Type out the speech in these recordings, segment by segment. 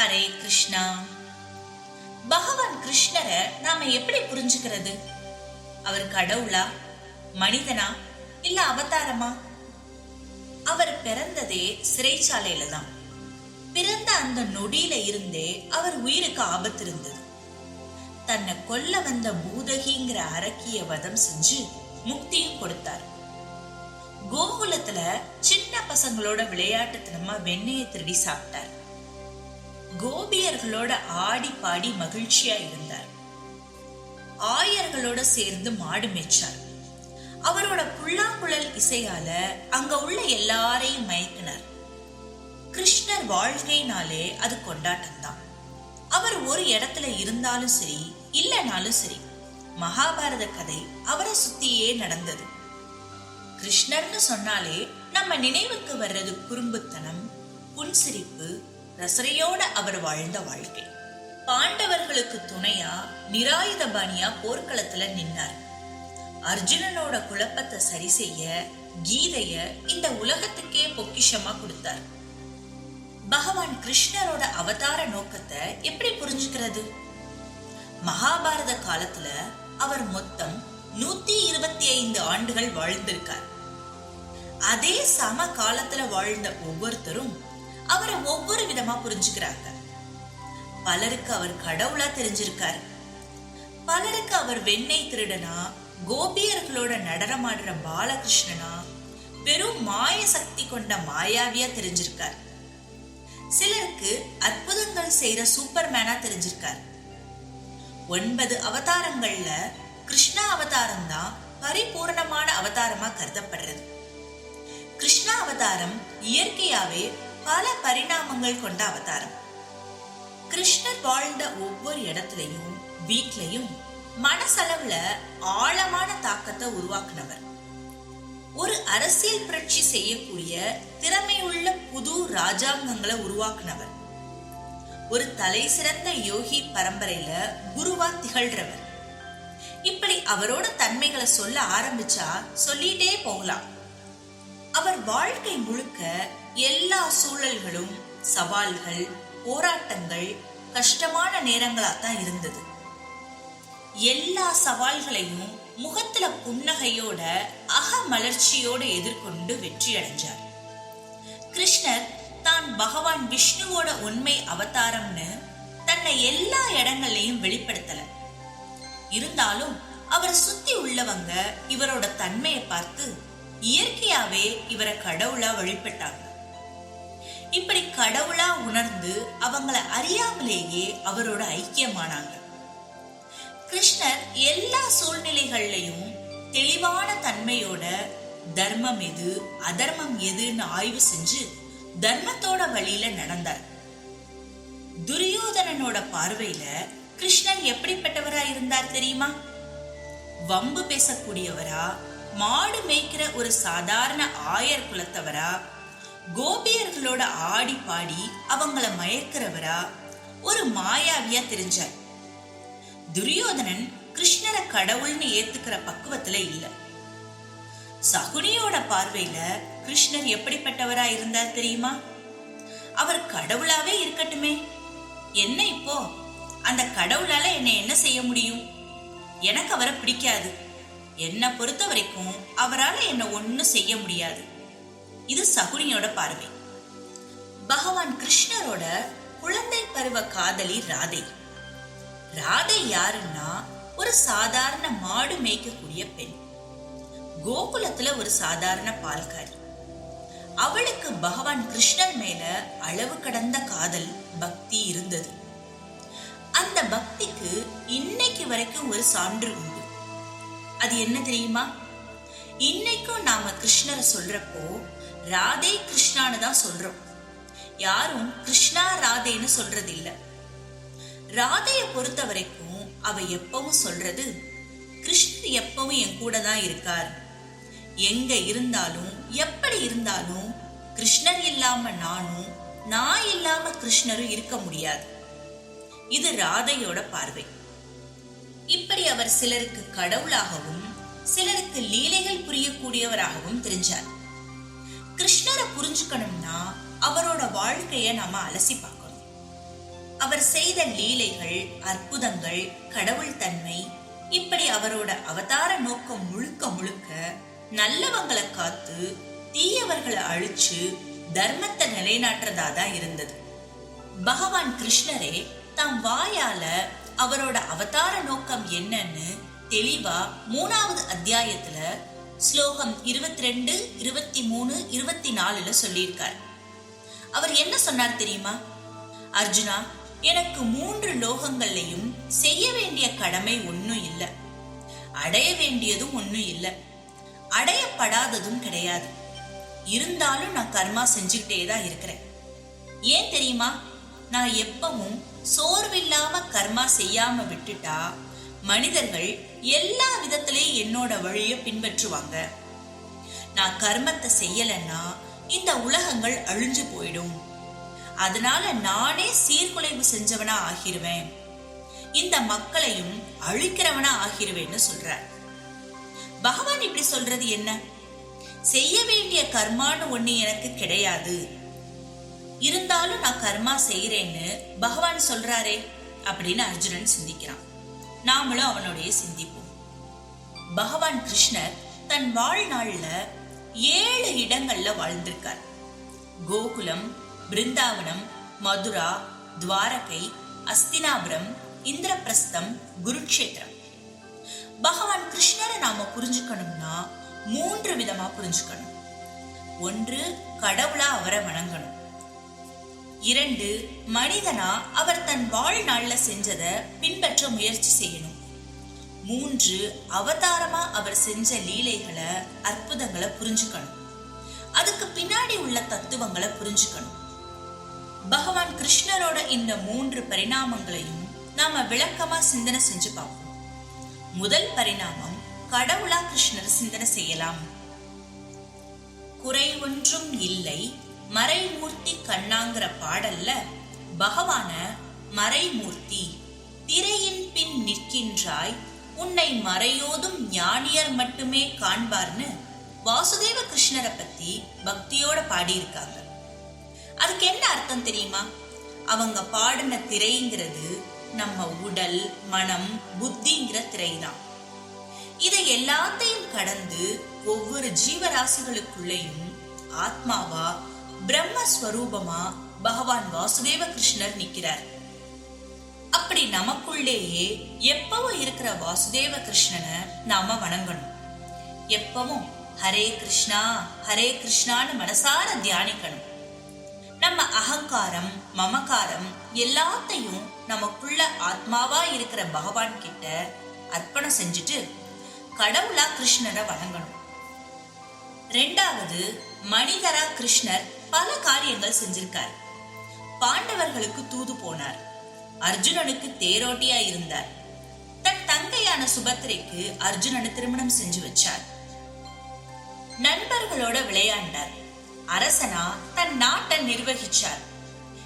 ஹரே கிருஷ்ணா. பகவான் கிருஷ்ணரை நாம எப்படி புரிஞ்சுக்கிறது? அவர் கடவுளா? மனிதனா? இல்ல அவதாரமா? அவர் பிறந்ததே சிறைச்சாலையில தான். பிறந்த அந்த நொடியில இருந்தே அவர் உயிருக்கு ஆபத்து இருந்தது தன்னை கொல்ல வந்த பூதகிங்கிற அரக்கிய வதம் செஞ்சு முக்தியும் கொடுத்தார். கோகுலத்துல சின்ன பசங்களோட விளையாட்டுத்தனமா வெண்ணெயை திருடி சாப்பிட்டார். கோபியர்களோட ஆடி பாடி மகிழ்ச்சியா இருந்தார். ஆயர்களோட சேர்ந்து மாடு மேய்ச்சார். அவரோட புல்லாங்குழல் இசையால அங்க உள்ள எல்லாரையும் மயக்கினார். கிருஷ்ணர் வாழ்க்கைனாலே அது கொண்டாட்டம் தான் அவர் ஒரு இடத்துல இருந்தாலும் சரி இல்லைனாலும் சரி மகாபாரத கதை அவரை சுத்தியே நடந்தது. கிருஷ்ணர்னு சொன்னாலே நம்ம நினைவுக்கு வர்றது குறும்புத்தனம் புன்சிரிப்பு ரசனையோட அவர் வாழ்ந்த வாழ்க்கை. பாண்டவர்களுக்கு துணையா நிராயுதபாணியா போர்க்களத்துல நின்னார். அர்ஜுனனோட குழப்பத்தை சரி செய்ய கீதைய இந்த உலகத்துக்கே பொக்கிஷமா கொடுத்தார். பகவான் கிருஷ்ணரோட அவதார நோக்கத்தை எப்படி புரிஞ்சுக்கிறது? மகாபாரத காலத்துல அவர் மொத்தம் நூத்தி இருபத்தி ஐந்து ஆண்டுகள் வாழ்ந்திருக்கார். அதே சம காலத்துல வாழ்ந்த ஒவ்வொருத்தரும் அவரை ஒவ்வொரு விதமா புரிஞ்சுக்கிறாங்க. பலருக்கு அவர் கடவுளா தெரிஞ்சிருக்கார். பலருக்கு அவர் வெண்ணெய் திருடனா கோபியர்களோட நடனமாடுற பாலகிருஷ்ணனா பெரும் மாய சக்தி கொண்ட மாயாவியா தெரிஞ்சிருக்கார். சிலருக்கு அற்புதங்கள் செய்யற சூப்பர்மேனா தெரிஞ்சிருக்கார். ஒன்பது அவதாரங்கள்ல கிருஷ்ணா அவதாரம் தான் பரிபூர்ணமான அவதாரமா கருதப்படுறது. கிருஷ்ணா அவதாரம் இயற்கையாவே பல பரிணாமங்கள் கொண்ட அவதாரம். கிருஷ்ணர் வாழ்ந்த ஒவ்வொரு இடத்துலயும் வீட்லயும் மனசளவுல ஆழமான தாக்கத்தை உருவாக்குனவர். ஒரு அரசியல் புரட்சி செய்யக்கூடிய திறமையுள்ள புது ராஜாங்கங்களை உருவாக்குனவர். ஒரு தலை சிறந்த யோகி பரம்பரையில குருவா திகழ்றவர். இப்படி அவரோட தன்மைகளை சொல்ல ஆரம்பிச்சா சொல்லிட்டே போகலாம். அவர் வாழ்க்கை முழுக்க எல்லா சூழல்களும் சவால்கள் போராட்டங்கள் கஷ்டமான நேரங்களா தான் இருந்தது. எல்லா சவால்களையும் முகத்துல புன்னகையோட அக மலர்ச்சியோட எதிர்கொண்டு வெற்றி அடைஞ்சார். கிருஷ்ணர் தான் பகவான் விஷ்ணுவோட உண்மை அவதாரம்னு தன்னை எல்லா இடங்கள்லயும் வெளிப்படுத்தல. இருந்தாலும் அவர் சுத்தி உள்ளவங்க இவரோட தன்மையை பார்த்து இயற்கையாவே இவரை கடவுளா வழிபட்டாங்க. இப்படி கடவுளா உணர்ந்து அவங்கள அறியாமலேயே அவரோட ஐக்கியமானாங்க. கிருஷ்ணர் எல்லா சூழ்நிலைகள்லையும் தெளிவான தன்மையோட தர்மம் எது அதர்மம் எதுன்னு ஆய்வு செஞ்சு தர்மத்தோட வழியில நடந்தார். துரியோதனனோட பார்வையில கிருஷ்ணர் எப்படிப்பட்டவரா இருந்தார் தெரியுமா? வம்பு பேசக்கூடியவரா மாடு மேய்க்கிற ஒரு சாதாரண ஆயர் குலத்தவரா கோபியர்களோட ஆடி பாடி அவங்கள மயக்கிறவரா? ஒரு மாயாவியா தெரிஞ்சார். துரியோதனன் கிருஷ்ணரை கடவுள்னு ஏத்துக்கிற பக்குவத்துல இல்ல. சகுனியோட பார்வையில கிருஷ்ணர் எப்படிப்பட்டவரா இருந்தார் தெரியுமா? அவர் கடவுளாவே இருக்கட்டுமே. என்ன இப்போ? அந்த கடவுளால என்னை என்ன செய்ய முடியும்? எனக்கு அவரை பிடிக்காது. என்னை பொறுத்த வரைக்கும் அவரால் என்னை ஒன்றும் செய்ய முடியாது. இது சகுனியோட பார்வை. பகவான் கிருஷ்ணரோட குழந்தை பருவ காதலி ராதை. ராதை யாருன்னா ஒரு சாதாரண மாடு மேய்க்கக்கூடிய பெண். கோகுலத்துல ஒரு சாதாரண பால்காரி. அவளுக்கு பகவான் கிருஷ்ணர் மேல அளவு கடந்த காதல் பக்தி இருந்தது. அந்த பக்திக்கு இன்னைக்கு வரைக்கும் ஒரு சான்று உண்டு. அது என்ன தெரியுமா? இன்னைக்கும் நாம கிருஷ்ணரை சொல்றப்போ ராதே கிருஷ்ணான்னு தான் சொல்றோம். யாரும் கிருஷ்ணா ராதேன்னு சொல்றது இல்ல ராதைய பொறுத்த வரைக்கும் அவ எப்பவும் சொல்றது கிருஷ்ணர் எப்பவும் என் கூட தான் இருக்கார். எங்க இருந்தாலும் எப்படி இருந்தாலும் கிருஷ்ணர் இல்லாம நானும் நான் இல்லாம கிருஷ்ணரும் இருக்க முடியாது. இது ராதையோட பார்வை. இப்படி அவர் சிலருக்கு கடவுளாகவும் சிலருக்கு லீலைகள் புரியக்கூடியவராகவும் தெரிஞ்சார். கிருஷ்ணரை புரிஞ்சுக்கணும்னா அவரோட வாழ்க்கைய நாம அலசி பார்க்கணும். அவர் செய்த லீலைகள் அற்புதங்கள் கடவுள் தன்மை இப்படி அவரோட அவதார நோக்கம் முழுக்க முழுக்க நல்லவங்களை காத்து தீயவர்களை அழிச்சு தர்மத்தை நிலைநாட்டுறதா தான் இருந்தது. பகவான் கிருஷ்ணரே தம் வாயால அவரோட அவதார நோக்கம் என்னன்னு தெளிவா மூணாவது அத்தியாயத்துல ஸ்லோகம் இருபத்தி ரெண்டு இருபத்தி மூணு இருபத்தி நாலுல சொல்லியிருக்கார். அவர் என்ன சொன்னார் தெரியுமா? அர்ஜுனா எனக்கு மூன்று லோகங்கள்லையும் செய்ய வேண்டிய கடமை ஒன்னும் இல்லை. அடைய வேண்டியதும் ஒன்னும் இல்லை. அடையப்படாததும் கிடையாது. இருந்தாலும் நான் கர்மா செஞ்சுக்கிட்டே தான் இருக்கிறேன். ஏன் தெரியுமா? நான் எப்பவும் சோர்வில்லாம கர்மா செய்யாம விட்டுட்டா மனிதர்கள் எல்லா விதத்திலையும் என்னோட வழிய பின்பற்றுவாங்க. நான் கர்மத்தை செய்யலைன்னா இந்த உலகங்கள் அழிஞ்சு போயிடும். அதனால நானே சீர்குலைவு செஞ்சவனா ஆகிருவேன். இந்த மக்களையும் அழிக்கிறவனா ஆகிருவேன்னு சொல்றார். பகவான் இப்படி சொல்றது என்ன? செய்ய வேண்டிய கர்மான்னு ஒண்ணு எனக்கு கிடையாது. இருந்தாலும் நான் கர்மா செய்யறேன்னு பகவான் சொல்றாரே அப்படின்னு அர்ஜுனன் சிந்திக்கிறான். நாமளும் அவனுடைய சிந்திப்போம். பகவான் கிருஷ்ணர் தன் வாழ்நாள்ல ஏழு இடங்கள்ல வாழ்ந்திருக்கார். கோகுலம் பிருந்தாவனம் மதுரா துவாரகை அஸ்தினாபுரம் இந்திரபிரஸ்தம் குருக்ஷேத்திரம். பகவான் கிருஷ்ணரை நாம புரிஞ்சுக்கணும்னா மூன்று விதமா புரிஞ்சுக்கணும். ஒன்று கடவுளா அவரை வணங்கணும். இரண்டு மனிதனா அவர் தன் வாழ்நாள்ல செஞ்சத பின்பற்ற முயற்சி செய்யணும். மூன்று அவதாரமா அவர் செஞ்ச லீலைகளை அற்புதங்களை புரிஞ்சுக்கணும். அதுக்கு பின்னாடி உள்ள தத்துவங்களை புரிஞ்சுக்கணும். பகவான் கிருஷ்ணரோட இந்த மூன்று பரிணாமங்களையும் நாம விளக்கமா சிந்தனை செஞ்சு பார்ப்போம். முதல் பரிணாமம் கடவுளா கிருஷ்ணர் சிந்தனை செய்யலாம். குறை ஒன்றும் இல்லை மறைமூர்த்தி கண்ணாங்கிற பாடல்ல பகவான மறைமூர்த்தி திரையின் பின் நிற்கின்றாய் உன்னை மறையோதும் ஞானியர் மட்டுமே காண்பார்னு வாசுதேவ கிருஷ்ணரை பத்தி பக்தியோட பாடியிருக்காங்க. அதுக்கு என்ன அர்த்தம் தெரியுமா? அவங்க பாடின திரைங்கிறது நம்ம உடல் மனம் புத்திங்கிற திரைதான். இதை எல்லாத்தையும் கடந்து ஒவ்வொரு ஜீவராசிகளுக்குள்ளேயும் ஆத்மாவா பிரம்மஸ்வரூபமா பகவான் வாசுதேவ கிருஷ்ணர் நிக்கிறார் அப்படி நமக்குள்ளேயே எப்பவும் இருக்கிற வாசுதேவ கிருஷ்ணனை நாம வணங்கணும். எப்பவும் ஹரே கிருஷ்ணா ஹரே கிருஷ்ணான்னு மனசார தியானிக்கணும். நம்ம அகங்காரம் மமகாரம் எல்லாத்தையும் நமக்குள்ள ஆத்மாவா இருக்கிற பகவான் கிட்ட அர்ப்பணம் செஞ்சுட்டு கடவுளா கிருஷ்ணரை வணங்கணும். ரெண்டாவது மனிதரா கிருஷ்ணர் பல காரியங்கள் செஞ்சிருக்கார். பாண்டவர்களுக்கு தூது போனார். அர்ஜுனனுக்கு தேரோட்டியா இருந்தார். தன் தங்கையான சுபத்திரைக்கு அர்ஜுனனை திருமணம் செஞ்சு வச்சார். நண்பர்களோட விளையாண்டார். அரசனா தன் நாட்டை நிர்வகிச்சார்.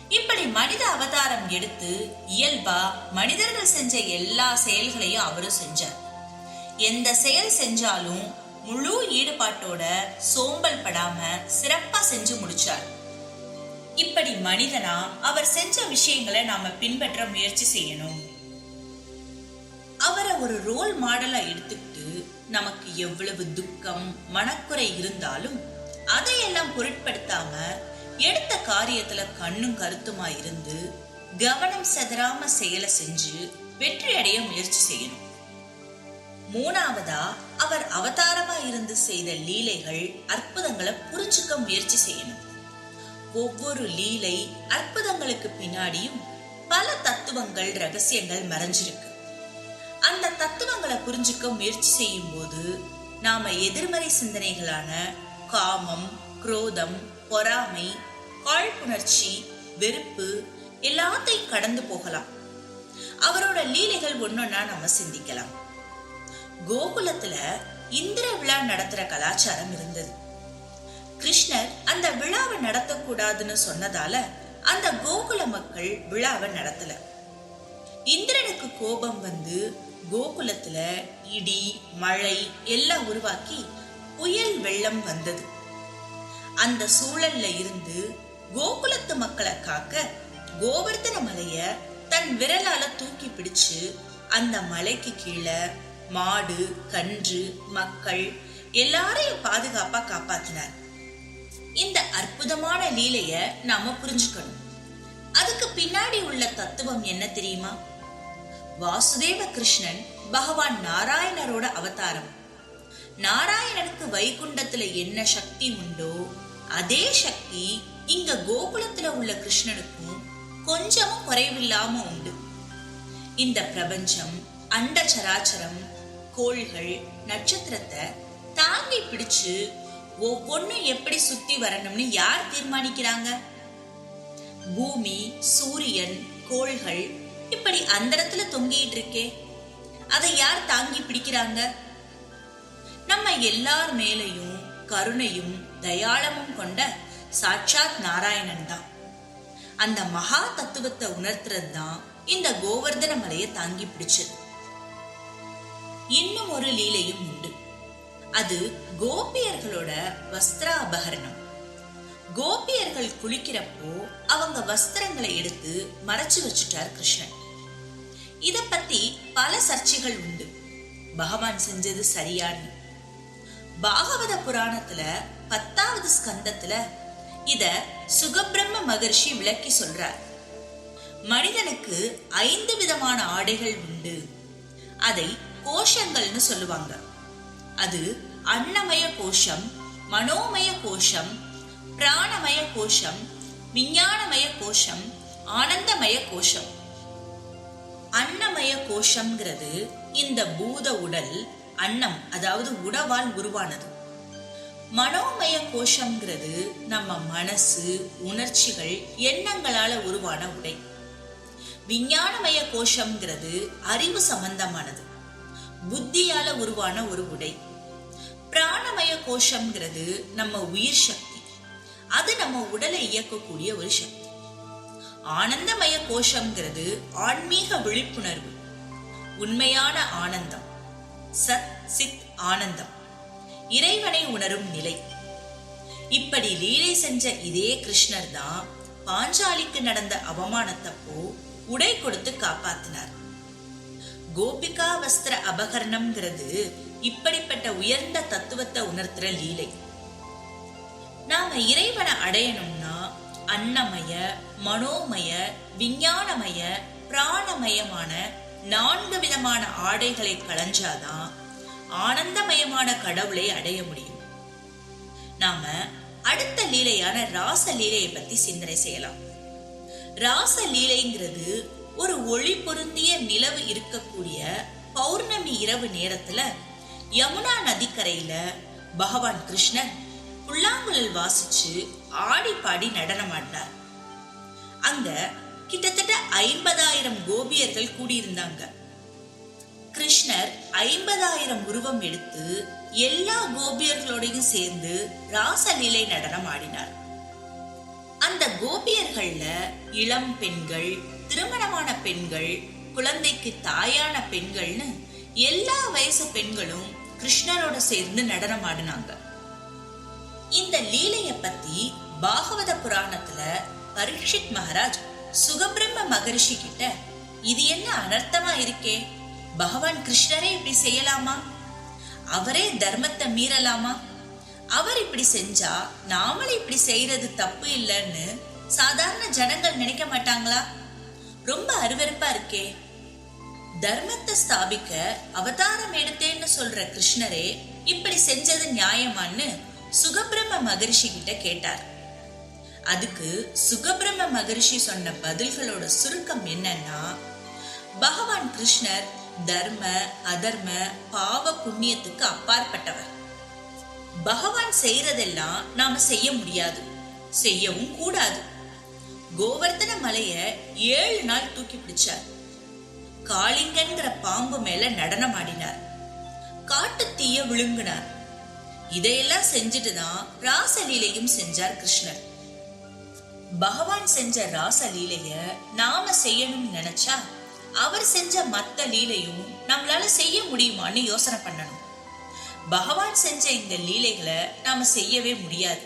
இப்படி மனித அவதாரம் எடுத்து இயல்பா மனிதர்கள் செஞ்ச எல்லா செயல்களையும் அவரும் செஞ்சார். எந்த செயல் செஞ்சாலும் முழு ஈடுபாட்டோட சோம்பல் படாம சிறப்பா செஞ்சு முடிச்சார். இப்படி மனிதனா அவர் செஞ்ச விஷயங்களை நாம பின்பற்ற முயற்சி செய்யணும். அவரை ஒரு ரோல் மாடலா எடுத்துக்கிட்டு நமக்கு எவ்வளவு துக்கம் மனக்குறை இருந்தாலும் அதையெல்லாம் பொருட்படுத்தாம எடுத்த காரியத்துல கண்ணும் கருத்துமா இருந்து கவனம் செதறாம செயலை செஞ்சு வெற்றி அடைய முயற்சி செய்யணும். மூணாவதா அவர் அவதாரமா இருந்து செய்த லீலைகள் அற்புதங்களை புரிஞ்சுக்க முயற்சி செய்யணும். ஒவ்வொரு லீலை அற்புதங்களுக்கு பின்னாடியும் பல தத்துவங்கள் ரகசியங்கள் மறைஞ்சிருக்கு. அந்த தத்துவங்களை புரிஞ்சுக்க முயற்சி செய்யும் போது நாம எதிர்மறை சிந்தனைகளான காமம் குரோதம் பொறாமை காழ்ப்புணர்ச்சி வெறுப்பு எல்லாத்தையும் கடந்து போகலாம். அவரோட லீலைகள் ஒன்னொன்னா நம்ம சிந்திக்கலாம். கோகுலத்துல இந்திர விழா நடத்துற கலாச்சாரம் இருந்தது. கிருஷ்ணர் அந்த விழாவை நடத்தக்கூடாதுன்னு சொன்னதால அந்த கோகுல மக்கள் விழாவை நடத்தல. இந்திரனுக்கு கோபம் வந்து கோகுலத்துல இடி மழை எல்லாம் உருவாக்கி புயல் வெள்ளம் வந்தது. அந்த சூழல்ல இருந்து கோகுலத்து மக்களை காக்க கோவர்த்தன மலைய தன் விரலால தூக்கி பிடிச்சு அந்த மலைக்கு கீழே மாடு கன்று மக்கள் எல்லாரையும் பாதுகாப்பா காப்பாத்தினார். இந்த அற்புதமான லீலைய நாம புரிஞ்சுக்கணும். அதுக்கு பின்னாடி உள்ள தத்துவம் என்ன தெரியுமா? வாசுதேவ கிருஷ்ணன் பகவான் நாராயணரோட அவதாரம். நாராயணனுக்கு வைகுண்டத்துல என்ன சக்தி உண்டோ அதே சக்தி இங்க கோகுலத்துல உள்ள கிருஷ்ணனுக்கும் கொஞ்சமும் குறைவில்லாம உண்டு. இந்த பிரபஞ்சம் அண்ட சராச்சரம் கோள்கள் நட்சத்திரத்தை தாங்கி பிடிச்சு ஒவ்வொன்னும் எப்படி சுத்தி வரணும்னு யார் தீர்மானிக்கிறாங்க? பூமி சூரியன் கோள்கள் இப்படி அந்தரத்துல தொங்கிட்டு இருக்கே. அதை யார் தாங்கி பிடிக்கிறாங்க? நம்ம எல்லார் மேலையும் கருணையும் தயாளமும் கொண்ட சாட்சாத் நாராயணன் தான். அந்த மகா தத்துவத்தை உணர்த்துறது தான் இந்த கோவர்தன மலையை தாங்கி பிடிச்சது இன்னும் ஒரு லீலையும் உண்டு. அது கோபியர்களோட வஸ்திர அபகரணம் கோபியர்கள் குளிக்கிறப்போ அவங்க வஸ்திரங்களை எடுத்து மறைச்சு வச்சுட்டார் கிருஷ்ணன். இத பத்தி பல சர்ச்சைகள் உண்டு. பகவான் செஞ்சது சரியான்னு பாகவத புராணத்துல பத்தாவது ஸ்கந்தத்துல இத சுகபிரம்ம மகர்ஷி விளக்கி சொல்றார். மனிதனுக்கு ஐந்து விதமான ஆடைகள் உண்டு. அதை கோஷங்கள்னு சொல்லுவாங்க. அது அன்னமய கோஷம் மனோமய கோஷம் பிராணமய கோஷம் விஞ்ஞானமய கோஷம் ஆனந்தமய கோஷம். அன்னமய கோஷம்ங்கிறது இந்த பூத உடல் அன்னம் அதாவது உணவால் உருவானது. மனோமய கோஷம்ங்கிறது நம்ம மனசு உணர்ச்சிகள் எண்ணங்களால உருவான உடை. விஞ்ஞானமய கோஷம்ங்கிறது அறிவு சம்பந்தமானது. புத்தியால உருவான ஒரு உடை. பிராணமய கோஷம்ங்கிறது நம்ம உயிர் சக்தி. அது நம்ம உடலை இயக்கக்கூடிய ஒரு சக்தி. ஆனந்தமய கோஷம்ங்கிறது ஆன்மீக விழிப்புணர்வு. உண்மையான ஆனந்தம். சத் சித் ஆனந்தம். இறைவனை உணரும் நிலை. இப்படி லீலை செஞ்ச இதே கிருஷ்ணர் தான் பாஞ்சாலிக்கு நடந்த அவமானத்தப்போ உடை கொடுத்து காப்பாத்தினார். கோபிகா வஸ்திர அபகரணம்ங்கிறது இப்படிப்பட்ட உயர்ந்த தத்துவத்தை உணர்த்துற லீலை. நாம இறைவனை அடையணும்னா அன்னமய மனோமய விஞ்ஞானமய பிராணமயமான நான்கு விதமான ஆடைகளை களைஞ்சாதான் ஆனந்தமயமான கடவுளை அடைய முடியும். நாம அடுத்த லீலையான ராச லீலையை பத்தி சிந்தனை செய்யலாம். ராச லீலைங்கிறது ஒரு ஒளி பொருந்திய நிலவு இருக்கக்கூடிய பௌர்ணமி இரவு நேரத்துல யமுனா நதிக்கரையில பகவான் கிருஷ்ணன் புல்லாங்குழல் வாசிச்சு ஆடி பாடி நடனமாடினார் அங்க கிட்டத்தட்ட ஐம்பதாயிரம் கோபியர்கள் கூடியிருந்தாங்க. கிருஷ்ணர் ஐம்பதாயிரம் உருவம் எடுத்து எல்லா கோபியர்களோடையும் சேர்ந்து ராசலீலை நடனம் ஆடினார். அந்த கோபியர்கள்ல இளம் பெண்கள் திருமணமான பெண்கள் குழந்தைக்கு தாயான பெண்கள்னு எல்லா வயசு பெண்களும் கிருஷ்ணரோட சேர்ந்து நடனம் ஆடினாங்க. இந்த லீலைய பத்தி பாகவத புராணத்துல பரீட்சித் மகாராஜ் சுகபிரம்ம மகரிஷி கிட்ட இது என்ன அனர்த்தமா இருக்கே? பகவான் கிருஷ்ணரே இப்படி செய்யலாமா? அவரே தர்மத்தை மீறலாமா? அவர் இப்படி செஞ்சா நாமளும் இப்படி செய்யறது தப்பு இல்லைன்னு சாதாரண ஜனங்கள் நினைக்க மாட்டாங்களா? ரொம்ப அருவருப்பா இருக்கே. தர்மத்தை ஸ்தாபிக்க அவதாரம் எடுத்தேன்னு சொல்ற கிருஷ்ணரே இப்படி செஞ்சது நியாயமான்னு சுகபிரம மகரிஷி கிட்ட கேட்டார். அதுக்கு சுகபிரம மகரிஷி சொன்ன பதில்களோட சுருக்கம் என்னன்னா பகவான் கிருஷ்ணர் தர்ம அதர்ம பாவ புண்ணியத்துக்கு அப்பாற்பட்டவர். பகவான் செய்யறதெல்லாம் நாம செய்ய முடியாது. செய்யவும் கூடாது. கோவர்த்தன மலைய ஏழு நாள் தூக்கி பிடிச்சார். காளிங்கன்கிற பாம்பு மேல நடனம் ஆடினார். காட்டு தீய விழுங்கினார். இதையெல்லாம் செஞ்சுட்டு தான் ராசலீலையும் செஞ்சார் கிருஷ்ணர். பகவான் செஞ்ச ராசலீலைய நாம செய்யணும்னு நினைச்சா அவர் செஞ்ச மத்த லீலையும் நம்மளால செய்ய முடியுமான்னு யோசனை பண்ணணும். பகவான் செஞ்ச இந்த லீலைகளை நாம செய்யவே முடியாது.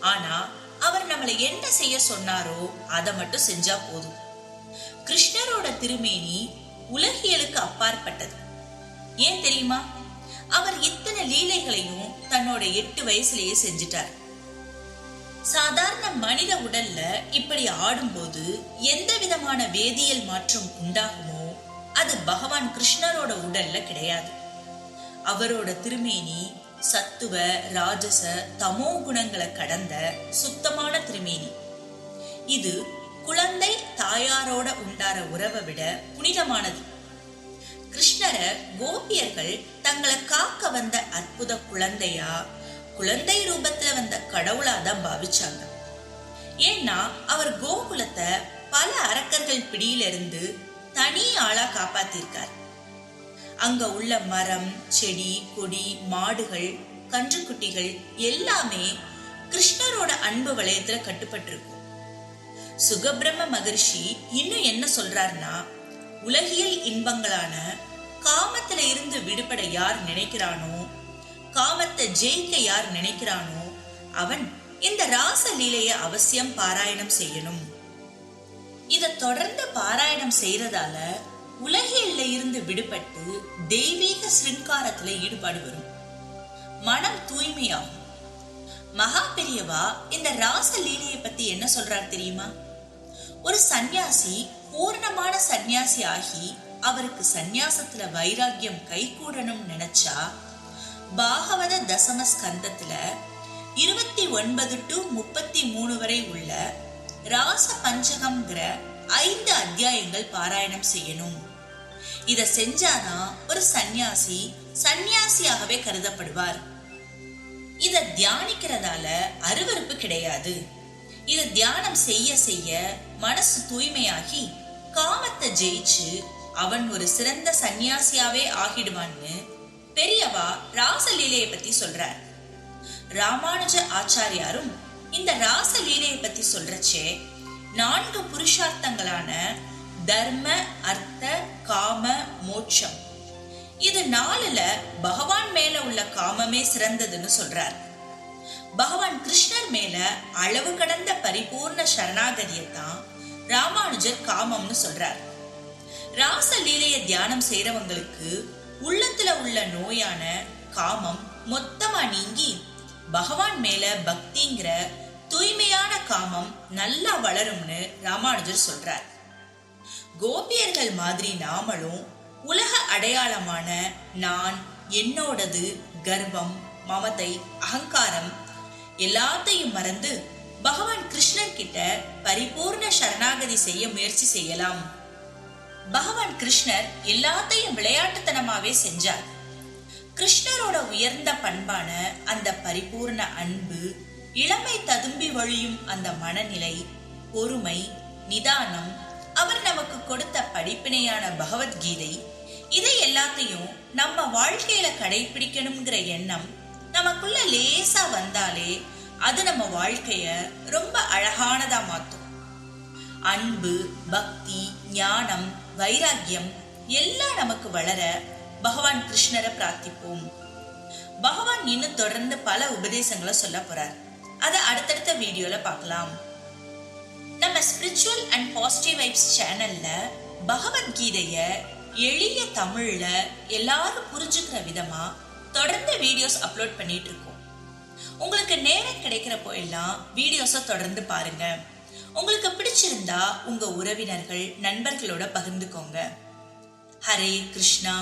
ஆனா அவர் நம்மளை என்ன செய்ய சொன்னாரோ அதை மட்டும் செஞ்சா போதும். கிருஷ்ணரோட திருமேனி உலகியலுக்கு அப்பாற்பட்டது. ஏன் தெரியுமா? அவர் இத்தனை லீலைகளையும் தன்னோட எட்டு வயசுலயே செஞ்சிட்டார். சாதாரண மனித உடல்ல இப்படி ஆடும்போது எந்த விதமான வேதியியல் மாற்றம் உண்டாகுமோ அது பகவான் கிருஷ்ணரோட உடல்ல கிடையாது. அவரோட திருமேனி சத்துவ ராஜச தமோ குணங்களை கடந்த சுத்தமான திருமேனி. இது குழந்தை தாயாரோட உண்டார உறவை விட புனிதமானது. கிருஷ்ணரை கோபியர்கள் தங்களை காக்க வந்த அற்புத குழந்தையா குழந்தை ரூபத்துல வந்த கடவுளா தான் பாவிச்சாங்க. ஏன்னா அவர் கோகுலத்தை பல அரக்கர்கள் பிடியிலிருந்து தனி ஆளா காப்பாத்திருக்காரு. அங்க உள்ள மரம் செடி கொடி மாடுகள் கன்றுக்குட்டிகள் எல்லாமே கிருஷ்ணரோட அன்பு வளையத்துல கட்டுப்பட்டிருக்கும். சுகபிரம மகர்ஷி இன்னும் என்ன சொல்றாருன்னா உலகியல் இன்பங்களான காமத்துல இருந்து விடுபட யார் நினைக்கிறானோ காமத்தை ஜெயிக்க யார் நினைக்கிறானோ அவன் இந்த ராசலீலைய அவசியம் பாராயணம் செய்யணும். இத தொடர்ந்து பாராயணம் செய்யறதால உலகில இருந்து விடுபட்டு தெய்வீக சிருங்காரத்துல ஈடுபாடு வரும். மனம் தூய்மையாகும். மகா பெரியவா இந்த ராச லீலையை பத்தி என்ன சொல்றார் தெரியுமா? ஒரு சந்நியாசி பூர்ணமான சந்நியாசி ஆகி அவருக்கு சந்நியாசத்துல வைராக்கியம் கைகூடணும் நினைச்சா பாகவத தசம ஸ்கந்தத்துல இருபத்தி ஒன்பது டு முப்பத்தி மூணு வரை உள்ள ராச பஞ்சகம்ங்கிற ஐந்து அத்தியாயங்கள் பாராயணம் செய்யணும். இத செஞ்சானா ஒரு சந்நியாசி சந்நியாசியாகவே கருதப்படுவார். இத தியானிக்கிறதால அருவருப்பு கிடையாது. இத தியானம் செய்ய செய்ய மனசு தூய்மையாகி காமத்தை ஜெயிச்சு அவன் ஒரு சிறந்த சந்நியாசியாவே ஆகிடுவான்னு பெரியவா ராசலீலையை பத்தி சொல்றார். ராமானுஜ ஆச்சாரியாரும் இந்த ராசலீலையை பத்தி சொல்றச்சே நான்கு புருஷார்த்தங்களான தர்ம அர்த்த காம மோட்சம். இது நாலுல பகவான் மேல உள்ள காமமே சிறந்ததுன்னு சொல்றார். பகவான் கிருஷ்ணர் மேல அளவு கடந்த பரிபூர்ண சரணாகதியத்தான் ராமானுஜர் காமம்னு சொல்றார். ராச லீலைய தியானம் செய்யறவங்களுக்கு உள்ளத்துல உள்ள நோயான காமம் மொத்தமா நீங்கி பகவான் மேல பக்திங்கிற தூய்மையான காமம் நல்லா வளரும்னு ராமானுஜர் சொல்றார். கோபியர்கள் மாதிரி நாமளும் உலக அடையாளமான நான் என்னோடது கர்வம் மமதை அகங்காரம் எல்லாத்தையும் மறந்து பகவான் கிருஷ்ணன் கிட்ட பரிபூர்ண சரணாகதி செய்ய முயற்சி செய்யலாம். பகவான் கிருஷ்ணர் எல்லாத்தையும் விளையாட்டுத்தனமாவே செஞ்சார். கிருஷ்ணரோட உயர்ந்த பண்பான அந்த பரிபூர்ண அன்பு இளமை ததும்பி வழியும் அந்த மனநிலை பொறுமை நிதானம் அவர் நமக்கு கொடுத்த படிப்பினையான பகவத்கீதை இதை எல்லாத்தையும் நம்ம வாழ்க்கையில கடைபிடிக்கணுங்கிற எண்ணம் நமக்குள்ள லேசா வந்தாலே அது நம்ம வாழ்க்கைய ரொம்ப அழகானதா மாத்தும். அன்பு பக்தி ஞானம் வைராக்கியம் எல்லாம் நமக்கு வளர பகவான் கிருஷ்ணரை பிரார்த்திப்போம். பகவான் இன்னும் தொடர்ந்து பல உபதேசங்களை சொல்ல போறார். அதை அடுத்தடுத்த வீடியோல பார்க்கலாம் நம்ம ஸ்பிரிச்சுவல் அண்ட் பாசிட்டிவ் வைப்ஸ் சேனல்ல பகவத்கீதைய எளிய தமிழ்ல எல்லாரும் புரிஞ்சுக்கிற விதமா தொடர்ந்து வீடியோஸ் அப்லோட் பண்ணிட்டு இருக்கோம் உங்களுக்கு நேரம் கிடைக்கிறப்போ எல்லாம் வீடியோஸை தொடர்ந்து பாருங்க. உங்களுக்கு பிடிச்சிருந்தா உங்க உறவினர்கள் நண்பர்களோட பகிர்ந்துக்கோங்க. ஹரே கிருஷ்ணா.